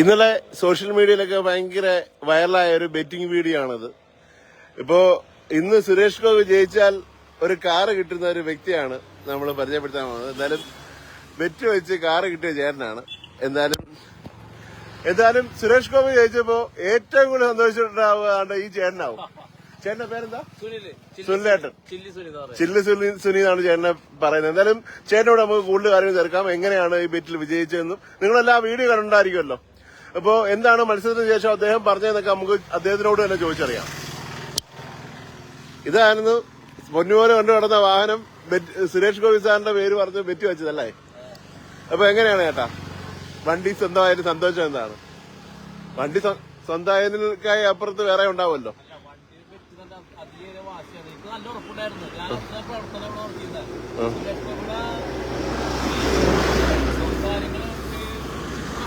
ഇന്നലെ സോഷ്യൽ മീഡിയയിലൊക്കെ ഭയങ്കര വൈറലായ ഒരു ബെറ്റിംഗ് വീഡിയോ ആണത് ഇപ്പോ ഇന്ന് സുരേഷ് ഗോപി ജയിച്ചാൽ ഒരു കാറ് കിട്ടുന്ന ഒരു വ്യക്തിയാണ് നമ്മൾ പരിചയപ്പെടുത്താൻ പോകുന്നത്. എന്തായാലും ബെറ്റ് വെച്ച് കാറ് കിട്ടിയ ചേട്ടനാണ്. എന്തായാലും എന്തായാലും സുരേഷ് ഗോപി ജയിച്ചപ്പോ ഏറ്റവും കൂടുതൽ സന്തോഷിച്ചിട്ടുണ്ടാവുക ഈ ചേട്ടനാവും. ചേട്ടന്റെ പേരെന്താ? സുനിൽ സുനിലേട്ടൻ ചില്ലി സുനി സുനിന്നാണ് ചേട്ടനെ പറയുന്നത്. എന്തായാലും ചേട്ടനോട് നമുക്ക് കൂടുതൽ കാര്യങ്ങൾ തീർക്കാം എങ്ങനെയാണ് ഈ ബെറ്റിൽ വിജയിച്ചതെന്നും നിങ്ങളെല്ലാം വീഡിയോ കണ്ടുണ്ടായിരിക്കുമല്ലോ അപ്പോ എന്താണ് മത്സരത്തിന് ശേഷം അദ്ദേഹം പറഞ്ഞതെന്നൊക്കെ നമുക്ക് അദ്ദേഹത്തിനോട് തന്നെ ചോദിച്ചറിയാം. ഇതായിരുന്നു പൊന്നുപോലെ കൊണ്ടു കിടന്ന വാഹനം. സുരേഷ് ഗോപി സാറിന്റെ പേര് പറഞ്ഞ് ബെറ്റ് വെച്ചതല്ലേ? അപ്പൊ എങ്ങനെയാണ് ചേട്ടാ? വണ്ടി സ്വന്തമായാലും സന്തോഷം എന്താണ്? വണ്ടി സ്വന്തമായതിനായി അപ്പുറത്ത് വേറെ ഉണ്ടാവുമല്ലോ.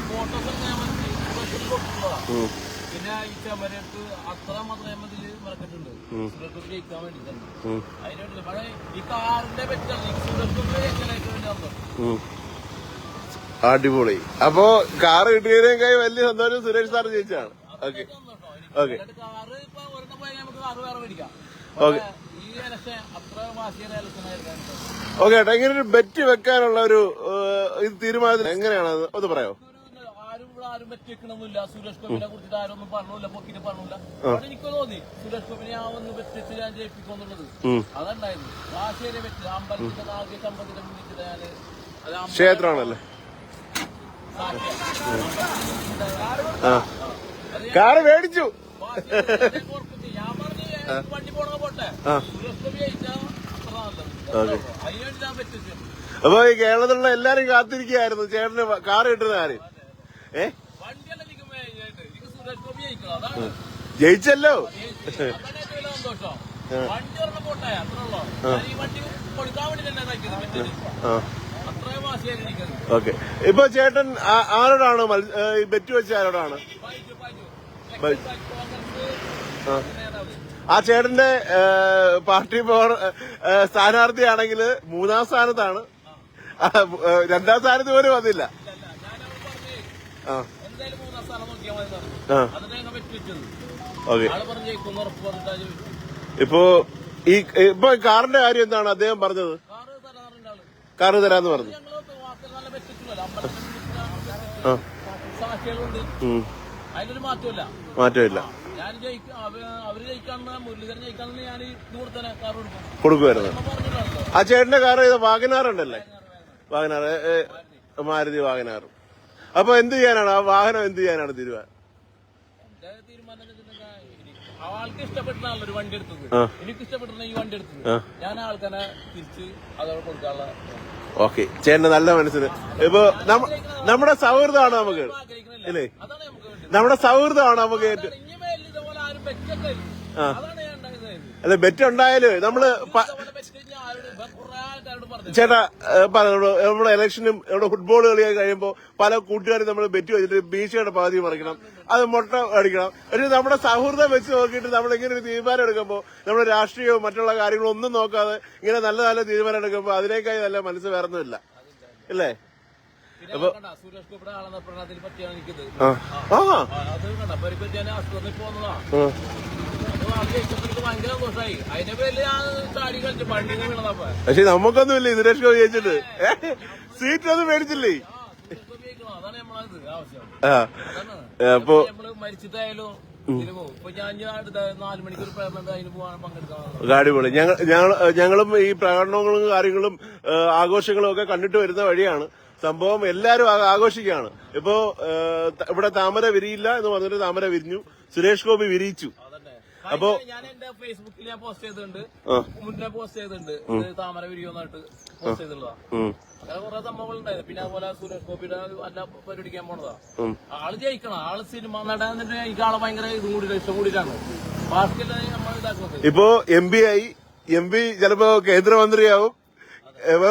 ഫോട്ടോസ് ഒക്കെ ഞാൻ മനസ്സിൽ കൊടുക്കുന്നതാ ഉം. പിന്നെ ഈ ചമരത്ത് അത്ര മാത്രം മറക്കിട്ടുണ്ട് സുരക്ഷ ജയിക്കാൻ വേണ്ടി തന്നെ ഉം. അതിനുവേണ്ടി പക്ഷേ ഈ കാറിന്റെ പറ്റാണ് സുരക്ഷ ജയിക്കാനായിട്ട് വേണ്ടി. അടിപൊളി. അപ്പോ കാറ് കിട്ടിയതിനേക്കായി വലിയ സന്തോഷം സുരേഷ് സാർ ജയിച്ചാണ് ഓക്കെ. ഓക്കെ. ഓക്കെ. ഓക്കെ ഏട്ടാ ഇങ്ങനെ ഒരു ബെറ്റ് വെക്കാനുള്ള ഒരു ഇത് തീരുമാനത്തിന് എങ്ങനെയാണ് അത്? ഒന്ന് പറയാമോ? ആരും ആരും വെക്കണമെന്നില്ല സുരേഷ് ഗോപിനെ കുറിച്ചിട്ട് ആരും ഒന്നും പറഞ്ഞില്ല പൊക്കിട്ട് പറഞ്ഞില്ല അവിടെ എനിക്ക് തോന്നി സുരേഷ് ഗോപിനെ ആ ഒന്ന് വെച്ചിട്ട് ഞാൻ ജയിപ്പിക്കുന്നുള്ളത്. അതുണ്ടായിരുന്നു വാശിയെ വെച്ച് അമ്പലത്തിന്റെ നാല് അമ്പലത്തിന്റെ മുന്നിൽ ഞാൻ ക്ഷേത്രമാണല്ലേ കാറ് മേടിച്ചു ഞാൻ പറഞ്ഞു വണ്ടി പോണ പോട്ടെ സുരേഷ് ഗോപി ജയിച്ചാൽ അപ്പൊ ഈ കേരളത്തിലുള്ള എല്ലാരും കാത്തിരിക്കുകയായിരുന്നു. ചേട്ടന് കാറ് കിട്ടുന്ന കാര്യം ഏ വണ്ടിയല്ല എനിക്ക് മെയിനായിട്ട് എനിക്ക് സുരേഷ് ഗോപി ജയിക്കണം അതാണ് ജയിച്ചല്ലോ. വണ്ടി പോട്ടെ ഈ വണ്ടി കൊടുക്കാൻ തന്നെ ഓക്കെ. ഇപ്പൊ ചേട്ടൻ ആരോടാണ് ബെറ്റ് വെച്ച ആരോടാണ്? ആ. ചേട്ടന്റെ പാർട്ടി പവർ സ്ഥാനാർത്ഥിയാണെങ്കിൽ മൂന്നാം സ്ഥാനത്താണ്. രണ്ടാം സ്ഥാനത്ത് പോലും വന്നില്ല. ആ. ഓക്കെ. ഇപ്പോ ഈ ഇപ്പൊ കാറിന്റെ കാര്യം എന്താണ് അദ്ദേഹം പറഞ്ഞത്? കാറ് തരാന്ന് പറഞ്ഞു മാറ്റമില്ല. കൊടുക്കുമായിരുന്നു. ആ ചേട്ടന്റെ കാർ ഇത് വാഗനാറുണ്ടല്ലേ? വാഗനാറ്. മാരുതി വാഗനാർ അപ്പൊ എന്ത് ചെയ്യാനാണ്? ആ വാഹനം എന്ത് ചെയ്യാനാണ് തീരുമാനം എന്റെ തീരുമാനം എന്ന് വെച്ചിട്ടുണ്ടെങ്കിൽ ആൾക്ക് ഇഷ്ടപ്പെട്ടാണല്ലോ ഒരു വണ്ടി എടുത്തത്. എനിക്ക് ഇഷ്ടപ്പെട്ടാണ് ഈ വണ്ടി എടുത്തത്. ഞാൻ ആൾക്കാരെ തിരിച്ച് അതോടെ കൊടുക്കാനുള്ള ഓക്കെ. ചേട്ടന് നല്ല മനസ്സിന്. ഇപ്പൊ നമ്മ- നമ്മുടെ സൗഹൃദമാണ് നമുക്ക്. ഇല്ലേ? നമ്മുടെ സൗഹൃദമാണ് നമുക്ക് അല്ല ബെറ്റ് ഉണ്ടായാലും നമ്മൾ പ- ഇതുപോലെ വെച്ച് ഞാൻ ആരോട് ഇപ്പൊ കുറെ ആൾക്കാരോട് പറഞ്ഞു ചേട്ടാ പറഞ്ഞു നമ്മുടെ ഇലക്ഷനും നമ്മുടെ ഫുട്ബോൾ കളിയൊക്കെ കഴിയുമ്പോൾ പല കൂട്ടുകാരും നമ്മൾ ബെറ്റ് വെച്ചിട്ട് ബീച്ചയുടെ പാതി മറിക്കണം അത് മുട്ട അടിക്കണം. ഒരു നമ്മുടെ സൗഹൃദം വെച്ച് നോക്കിയിട്ട് നമ്മൾ ഇങ്ങനെ ഒരു തീരുമാനം എടുക്കുമ്പോൾ നമ്മുടെ രാഷ്ട്രീയവും മറ്റുള്ള കാര്യങ്ങളും ഒന്നും നോക്കാതെ ഇങ്ങനെ നല്ല നല്ല തീരുമാനം എടുക്കുമ്പോൾ അതിനേക്കായി നല്ല മനസ്സ് വേറൊന്നുമില്ല. ഇല്ലേ? അല്ലേ കണ്ട സുരേഷ് ഗോപിയുടെ ആളെന്ന പ്രണത്തിൽ പറ്റിയാണ് എനിക്കിത് ആ. ആ. ആ, അത് കണ്ട പരിപ്പറ്റി ഞാൻ ആശുപത്രിയിൽ പോകുന്നതാ. പക്ഷെ നമുക്കൊന്നുമില്ല സുരേഷ് ഗോപി ജയിച്ചിട്ട് സീറ്റ് ഒന്നും മേടിച്ചില്ലേ? അപ്പൊ മരിച്ചിട്ടായാലും അടിപൊളി. ഞങ്ങൾ ഞങ്ങളും ഈ പ്രകടനങ്ങളും കാര്യങ്ങളും ആഘോഷങ്ങളും ഒക്കെ കണ്ടിട്ട് വരുന്ന വഴിയാണ്. സംഭവം എല്ലാരും ആഘോഷിക്കുകയാണ്. ഇപ്പോ ഇവിടെ താമര വിരിയില്ല എന്ന് പറഞ്ഞിട്ട് താമര വിരിഞ്ഞു. സുരേഷ് ഗോപി വിരിയിച്ചു. അപ്പൊ- ഞാൻ എന്റെ ഫേസ്ബുക്കിൽ ഞാൻ പോസ്റ്റ് ചെയ്തിട്ടുണ്ട്. മുന്നേ പോസ്റ്റ് ചെയ്തിട്ടുണ്ട്. താമര വിരിയോന്നായിട്ട് പോസ്റ്റ് ചെയ്തിട്ടുള്ളതാ. ഉം, അങ്ങനെ കുറെ സംഭവങ്ങൾ പിന്നെ അതുപോലെ സുരേഷ് ഗോപിയുടെ അല്ല പരിപാടിക്കാൻ പോണതാ. ഉം. ആൾ ജയിക്കണം. ആൾ സിനിമ നടൻ എനിക്ക് ആളെ ഭയങ്കര ഇതും കൂടി ഇഷ്ടം കൂടിയിട്ടാണ്. ബാക്കിയെല്ലാം നമ്മൾ ഇതാക്കുന്നത്. ഇപ്പോ എം പി ആയി. എം പി ചിലപ്പോ കേന്ദ്രമന്ത്രിയാവും.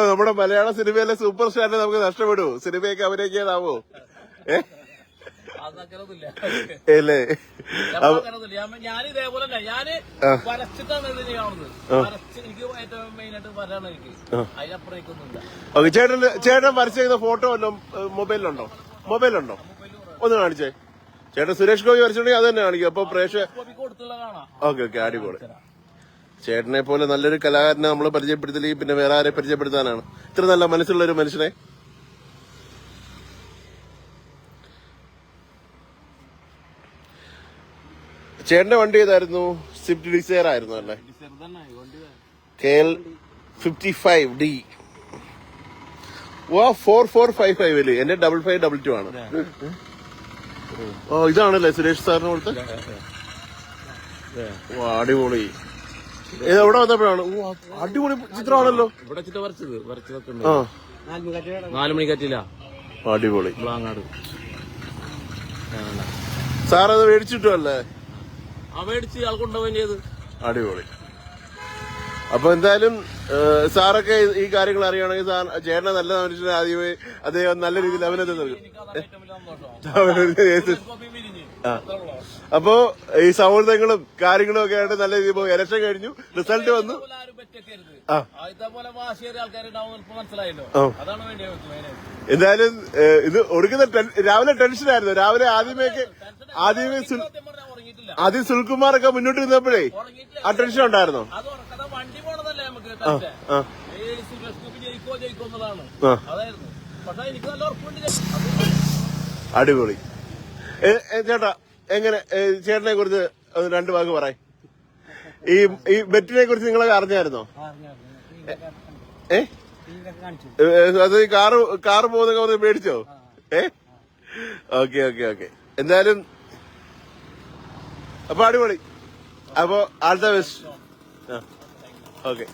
നമ്മുടെ മലയാള സിനിമയിലെ സൂപ്പർ സ്റ്റാറിനെ നമുക്ക് നഷ്ടപ്പെടുവോ സിനിമയൊക്കെ അഭിനയിക്കാതാവോ ഏ? അതങ്ങനൊന്നുമില്ല അല്ലേ? ഞാൻ ഇതേപോലെ തന്നെ ഞാൻ വരച്ചിട്ടാണ് ഇത് കാണുന്നത്. വരച്ച് എനിക്ക് ഏറ്റവും മെയിൻ ആയിട്ട് വരാണ് എനിക്ക് അതിനപ്പുറേക്കൊന്നുമില്ല ഓക്കെ ചേട്ടൻ ചേട്ടൻ വരച്ചിരിക്കുന്ന ഫോട്ടോ വല്ലതും മൊബൈലിലുണ്ടോ? മൊബൈലുണ്ടോ ഒന്ന് കാണിച്ചേ. ചേട്ടൻ സുരേഷ് ഗോപി വരച്ചിട്ടുണ്ടെങ്കിൽ അത് തന്നെ കാണിക്കും. അപ്പൊ പ്രേക്ഷക ഓക്കെ ഓക്കെ അടിപൊളി. ചേട്ടനെ പോലെ നല്ലൊരു കലാകാരനെ നമ്മൾ പരിചയപ്പെടുത്തില്ലെങ്കിൽ പിന്നെ വേറെ ആരെ പരിചയപ്പെടുത്താനാണ്. ഇത്ര നല്ല മനസ്സുള്ള ഒരു മനുഷ്യനെ ചേട്ടന്റെ വണ്ടി ഏതായിരുന്നു? സ്വിഫ്റ്റ് ഡിസയർ ആയിരുന്നു അല്ലേ? K L fifty five D O four four five five അല്ലേ? എന്റെ ഡബിൾ ഫൈവ് ഡബിൾ ടു ആണ്. ഓ ഇതാണല്ലേ സുരേഷ് സാറിന് കൊടുത്ത? അടിപൊളി. ഇത് എവിടെ വന്നപ്പോഴാണ്. ഓ അടിപൊളി ചിത്രമാണല്ലോ. ഇവിടെ വെച്ചിട്ട് വരച്ചത് വരച്ചതൊക്കെ ആ. നാല് മണിക്കറ്റില്ല അടിപൊളി സാറത് സാർ ആൾ ചെയ്ത്. അടിപൊളി. അപ്പൊ എന്തായാലും സാറൊക്കെ ഈ കാര്യങ്ങൾ അറിയുകയാണെങ്കിൽ സാർ ചേട്ടനെ നല്ല മനുഷ്യനെ ആദ്യമേ അദ്ദേഹം നല്ല രീതിയിൽ അഭിനന്ദനം നൽകും. അപ്പോ ഈ സൗഹൃദങ്ങളും കാര്യങ്ങളും ഒക്കെ ആയിട്ട് നല്ല രീതിയിൽ പോകും ഇലക്ഷൻ കഴിഞ്ഞു. റിസൾട്ട് വന്നു. എന്തായാലും ഇത് ഒടുക്കുന്ന രാവിലെ രാവിലെ ടെൻഷനായിരുന്നു രാവിലെ ആദ്യമേക്ക് ആദ്യമേ ആദ്യം സുൽകുമാറൊക്കെ മുന്നോട്ട് നിന്നപ്പോഴേ അറ്റൻഷൻ ഉണ്ടായിരുന്നു? വണ്ടി പോണതല്ലേ നമുക്ക്. സുരേഷ് ഗോപി ജയിക്കോ അതായിരുന്നു. പക്ഷെ എനിക്ക് നല്ല ഉറപ്പുണ്ട് അടിപൊളി. ചേട്ടാ എങ്ങനെ ചേട്ടനെ കുറിച്ച് രണ്ടു വാക്ക് പറ ഈ ഈ ബെറ്റിനെ കുറിച്ച് നിങ്ങളൊക്കെ അറിഞ്ഞായിരുന്നോ? ഏ? അത് ഈ കാറ് കാറ് പോകുന്നൊക്കെ പറഞ്ഞ് മേടിച്ചോ ഏ? Okay okay okay. എന്തായാലും അപ്പൊ അടിപൊളി. അപ്പൊ ആൾ ദ ബെസ്റ്റ് ഓക്കെ.